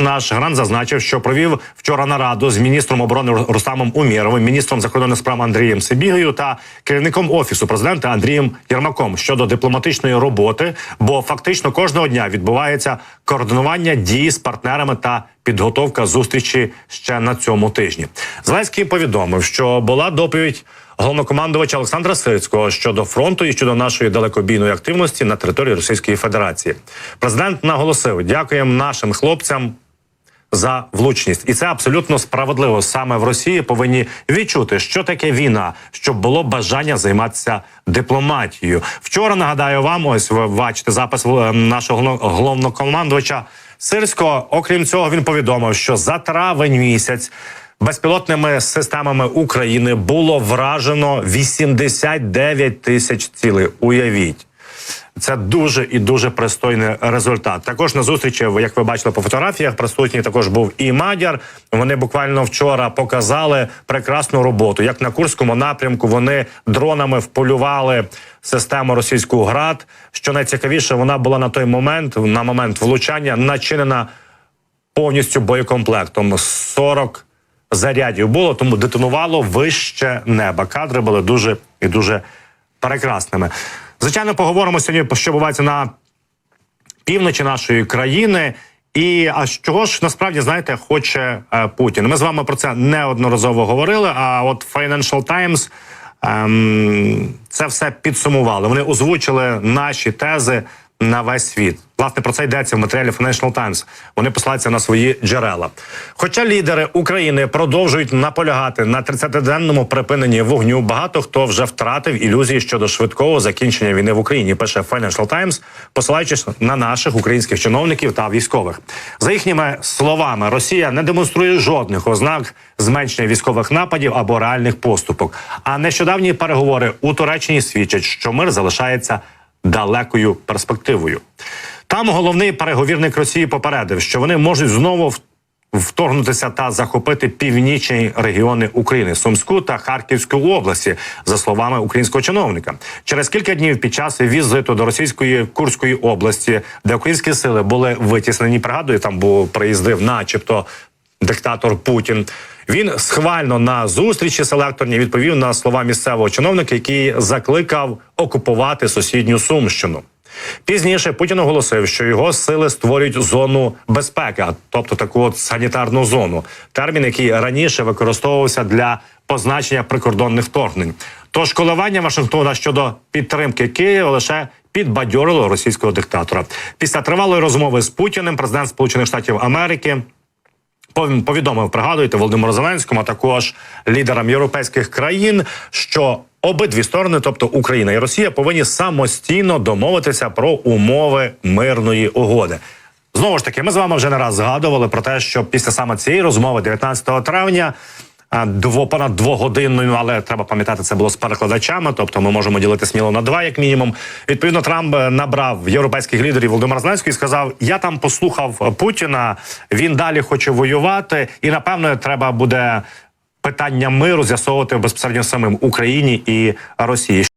Наш грант зазначив, що провів вчора нараду з міністром оборони Ру- Рустамом Умєровим, міністром закордонних справ Андрієм Сибігою та керівником офісу президента Андрієм Єрмаком щодо дипломатичної роботи, бо фактично кожного дня відбувається координування дій з партнерами та підготовка зустрічі ще на цьому тижні. Зеленський повідомив, що була доповідь головнокомандувача Олександра Сирського щодо фронту і щодо нашої далекобійної активності на території Російської Федерації. Президент наголосив: дякуємо нашим хлопцям за влучність, і це абсолютно справедливо. Саме в Росії повинні відчути, що таке війна, щоб було бажання займатися дипломатією. Вчора нагадаю вам, ось ви бачите запис е, нашого головно- головнокомандувача Сирського. Окрім цього, він повідомив, що за травень місяць. Безпілотними системами України було вражено 89 тисяч цілей. Уявіть. Це дуже і дуже пристойний результат. Також на зустрічі, як ви бачили по фотографіях, присутній також був і Мадяр. Вони буквально вчора показали прекрасну роботу. Як на Курському напрямку вони дронами вполювали систему російську град. Що найцікавіше, вона була на той момент, на момент влучання, начинена повністю боєкомплектом. 40 зарядів було, тому детонувало вище неба. Кадри були дуже і дуже прекрасними. Звичайно, поговоримо сьогодні, що бувається на півночі нашої країни. І а чого ж насправді знаєте, хоче е, Путін? Ми з вами про це неодноразово говорили. А от Financial Times ем, це все підсумували. Вони озвучили наші тези на весь світ. Власне про це йдеться в матеріалі Financial Times. Вони посилаються на свої джерела. Хоча лідери України продовжують наполягати на 30-денному припиненні вогню, багато хто вже втратив ілюзії щодо швидкого закінчення війни в Україні. Пише Financial Times, посилаючись на наших українських чиновників та військових. За їхніми словами, Росія не демонструє жодних ознак зменшення військових нападів або реальних поступок. А нещодавні переговори у Туреччині свідчать, що мир залишається далекою перспективою. Там головний переговірник Росії попередив, що вони можуть знову вторгнутися та захопити північні регіони України Сумську та Харківську області, за словами українського чиновника. Через кілька днів під час візиту до російської Курської області, де українські сили були витіснені, пригадую, там був приїздив, начебто диктатор Путін. Він схвально на зустрічі селекторні відповів на слова місцевого чиновника, який закликав окупувати сусідню Сумщину. Пізніше Путін оголосив, що його сили створюють зону безпеки, тобто таку от санітарну зону. Термін, який раніше використовувався для позначення прикордонних вторгнень. Тож коливання Вашингтона щодо підтримки Києва лише підбадьорило російського диктатора. Після тривалої розмови з Путіним президент Сполучених Штатів Америки повідомив, пригадуєте, Володимиру Зеленському, а також лідерам європейських країн, що обидві сторони, тобто Україна і Росія, повинні самостійно домовитися про умови мирної угоди. Знову ж таки, ми з вами вже не раз згадували про те, що після саме цієї розмови, 19 травня. Дво понад двогодинною, але треба пам'ятати, це було з перекладачами. Тобто, ми можемо ділити сміло на два, як мінімум. Відповідно, Трамп е, набрав європейських лідерів Володимира Зеленського і сказав: Я там послухав Путіна. Він далі хоче воювати, і напевно треба буде питання миру з'ясовувати безпосередньо самим Україні і Росії.